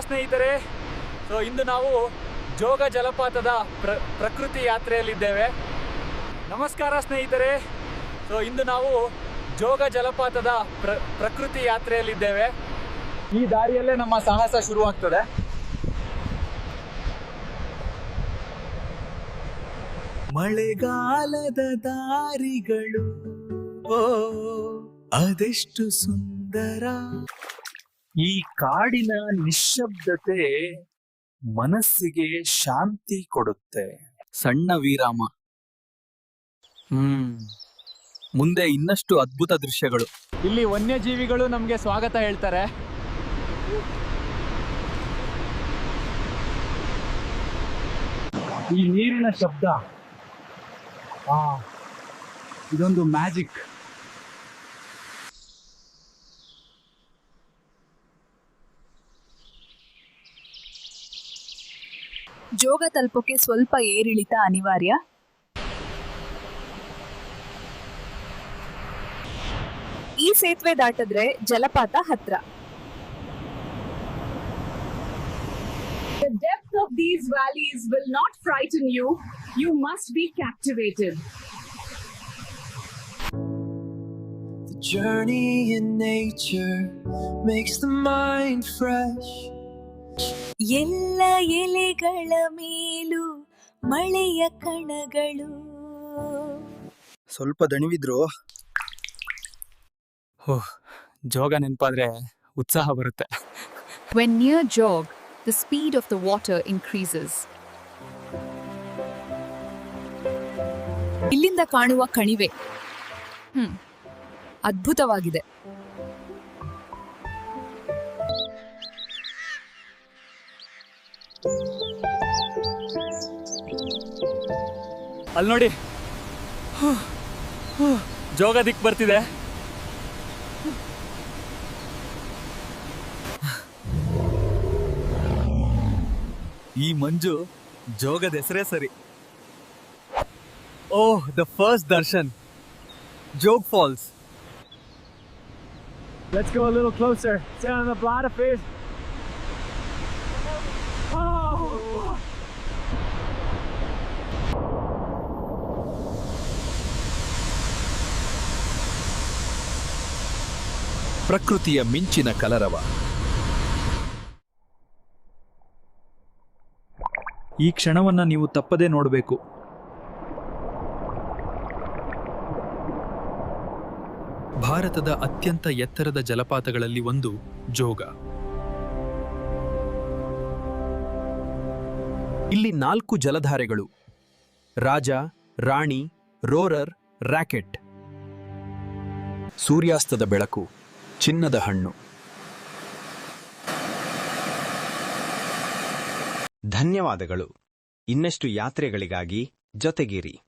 ಸ್ನೇಹಿತರೆ. ಸೊ ಇಂದು ನಾವು ಜೋಗ ಜಲಪಾತದ ಪ್ರ, ಪ್ರಕೃತಿ ಯಾತ್ರೆಯಲ್ಲಿದ್ದೇವೆ. ನಮಸ್ಕಾರ ಸ್ನೇಹಿತರೆ. ಸೊ ಇಂದು ನಾವು ಜೋಗ ಜಲಪಾತದ ಪ್ರ, ಪ್ರಕೃತಿ ಯಾತ್ರೆಯಲ್ಲಿದ್ದೇವೆ. ಈ ದಾರಿಯಲ್ಲೇ ನಮ್ಮ ಸಾಹಸ ಶುರುವಾಗ್ತದೆ. ಮಳೆಗಾಲದ ದಾರಿಗಳು, ಓ, ಅದೆಷ್ಟು ಸುಂದರ. ಈ ಕಾಡಿನ ನಿಶ್ಶಬ್ದತೆ ಮನಸ್ಸಿಗೆ ಶಾಂತಿ ಕೊಡುತ್ತೆ. ಸಣ್ಣ ವಿರಾಮ. ಹ್ಮ್. ಮುಂದೆ ಇನ್ನಷ್ಟು ಅದ್ಭುತ ದೃಶ್ಯಗಳು. ಇಲ್ಲಿ ವನ್ಯಜೀವಿಗಳು ನಮಗೆ ಸ್ವಾಗತ ಹೇಳ್ತಾರೆ. ಈ ನೀರಿನ ಶಬ್ದ. ಆ ಇದೊಂದು ಮ್ಯಾಜಿಕ್. ಜೋಗ ತಲುಪೋಕೆ ಸ್ವಲ್ಪ ಏರಿಳಿತ ಅನಿವಾರ್ಯ ಈ ಸೇತುವೆ ದಾಟಿದ್ರೆ ಜಲಪಾತ ಹತ್ರ The depth of these valleys will not frighten you. You must be captivated. The journey in nature makes the mind fresh. ಎಲ್ಲ ಎಲೆಗಳ ಮೇಲೂ ಮಳೆಯ ಕಣಗಳು. ಸ್ವಲ್ಪ ದಣಿವಿದ್ರು? ಓಹ್ ಜೋಗ ನೆನಪಾದ್ರೆ ಉತ್ಸಾಹ ಬರುತ್ತೆ. When near jog, the speed of the water increases. ಇಲ್ಲಿಂದ ಕಾಣುವ ಕಣಿವೆ. ಹ್ಮ್ ಅದ್ಭುತವಾಗಿದೆ. ಅಲ್ಲಿ ನೋಡಿ. ಜೋಗ ದಿಕ್ ಬರ್ತಿದೆ. ಈ ಮಂಜು ಜೋಗದ ಹೆಸರೇ ಸರಿ. ಓ, the first darshan. Jog falls. Let's go a little closer. Sit on the bladder fish. ಪ್ರಕೃತಿಯ ಮಿಂಚಿನ ಕಲರವ. ಈ ಕ್ಷಣವನ್ನ ನೀವು ತಪ್ಪದೇ ನೋಡಬೇಕು. ಭಾರತದ ಅತ್ಯಂತ ಎತ್ತರದ ಜಲಪಾತಗಳಲ್ಲಿ ಒಂದು ಜೋಗ. ಇಲ್ಲಿ ನಾಲ್ಕು ಜಲಧಾರೆಗಳು. ರಾಜ, ರಾಣಿ, ರೋರರ್ ರ್ಯಾಕೆಟ್ ಸೂರ್ಯಾಸ್ತದ ಬೆಳಕು. ಚಿನ್ನದ ಹಣ್ಣು. ಧನ್ಯವಾದಗಳು. ಇನ್ನಷ್ಟು ಯಾತ್ರೆಗಳಿಗಾಗಿ ಜೊತೆಗಿರಿ.